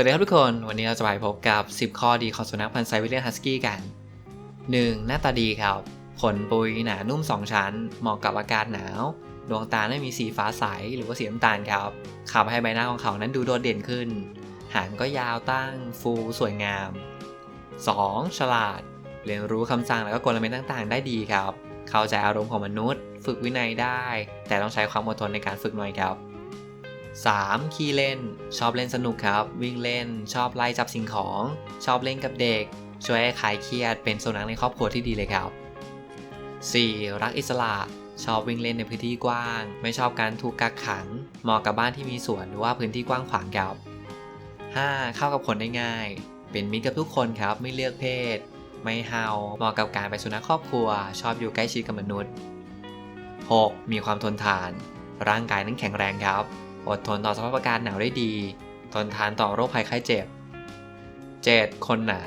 วัสดีครับทุกคน วันนี้เราจะไปพบกับ 10 ข้อดีของสุนัขพันธุ์ไซบีเรียนฮัสกี้กัน 1. หน้าตาดีครับ ขนปุยหนานุ่ม 2 ชั้น เหมาะกับอากาศหนาว ดวงตาไม่มีสีฟ้าใสหรือว่าสีน้ำตาลครับขับให้ใบหน้าของเขานั้นดูโดดเด่นขึ้น หางก็ยาวตั้ง ฟูสวยงาม 2. ฉลาด เรียนรู้คำสั่งแล้วก็กลเม็ดต่างๆ ได้ดีครับ เข้าใจอารมณ์ของมนุษย์ ฝึกวินัยได้ แต่ต้องใช้ความอดทนในการฝึกหน่อยครับ 3. ขี้เล่น ชอบเล่นสนุกครับ วิ่งเล่น ชอบไล่จับสิ่งของ ชอบเล่นกับเด็ก ช่วยให้คลายเครียดเป็นสุนัขในครอบครัวที่ดีเลยครับ 4. รักอิสระชอบวิ่งเล่นในพื้นที่กว้าง ไม่ชอบการถูกกักขัง เหมาะกับบ้านที่มีสวนหรือว่าพื้นที่กว้างขวางครับ 5. เข้ากับคนได้ง่าย เป็นมิตรกับทุกคนครับ ไม่เลือกเพศ ไม่เฮาเหมาะกับการเป็นสุนัขครอบครัว ชอบอยู่ใกล้ชิดกับมนุษย์ 6. มีความทนทาน ร่างกายนั้นแข็งแรงครับ อดทนต่อสภาพอากาศหนาวได้ดี ทนทานต่อโรคภัยไข้เจ็บ 7. คนหนา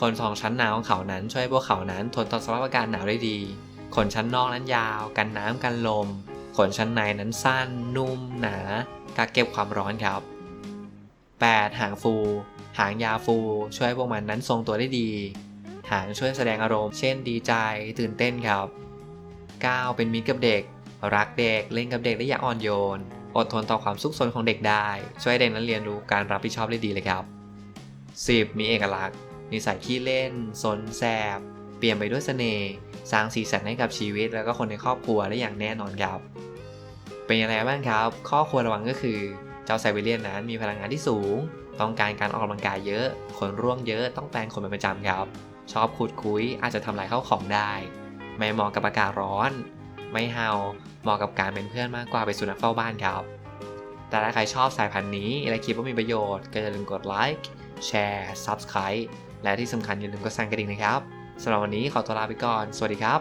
ขนสองชั้นหนาของเขานั้นช่วยให้พวกเขานั้นทนต่อสภาพอากาศหนาวได้ดี ขนชั้นนอกนั้นยาว กันน้ำกันลม ขนชั้นในนั้นสั้น นุ่ม หนา กักเก็บความร้อนครับ 8. หางฟู หางยาวฟู ช่วยให้พวกมันนั้นทรงตัวได้ดี หางช่วยแสดงอารมณ์ เช่นดีใจ ตื่นเต้นครับ 9. เป็นมิตรกับเด็ก รักเด็ก เล่นกับเด็กได้อย่างอ่อนโยน อดทนต่อความซุกซนของเด็กได้ ช่วยเด็กนั้นเรียนรู้การรับผิดชอบได้ดีเลยครับ 10. มีเอกลักษณ์ นิสัยขี้เล่นสนแสบ เปลี่ยนไปด้วยเสน่ห์สร้างสีสันให้กับชีวิต แล้วก็คนในครอบครัวได้อย่างแน่นอนครับ เป็นยังไงบ้างครับ ข้อควรระวังก็คือ เจ้าไซบีเรียนนั้นมีพลังงานที่สูง ต้องการการออกกำลังกายเยอะขนร่วงเยอะต้องแปรงขนเป็นประจำครับ ชอบขุดคุยอาจจะทำลายข้าวของได้ ไม่เหมาะกับอากาศร้อน ไม่เฮาเหมาะกับการเป็นเพื่อนมากกว่าเป็นสุนัขเฝ้าบ้านครับ แต่ถ้าใครชอบสายพันธุ์นี้ และคิดว่ามีประโยชน์ ก็อย่าลืมกดไลค์แชร์ Subscribe และที่สำคัญอย่าลืมกดสั่นกระดิ่งนะครับสำหรับวันนี้ขอตัวลาไปก่อน สวัสดีครับ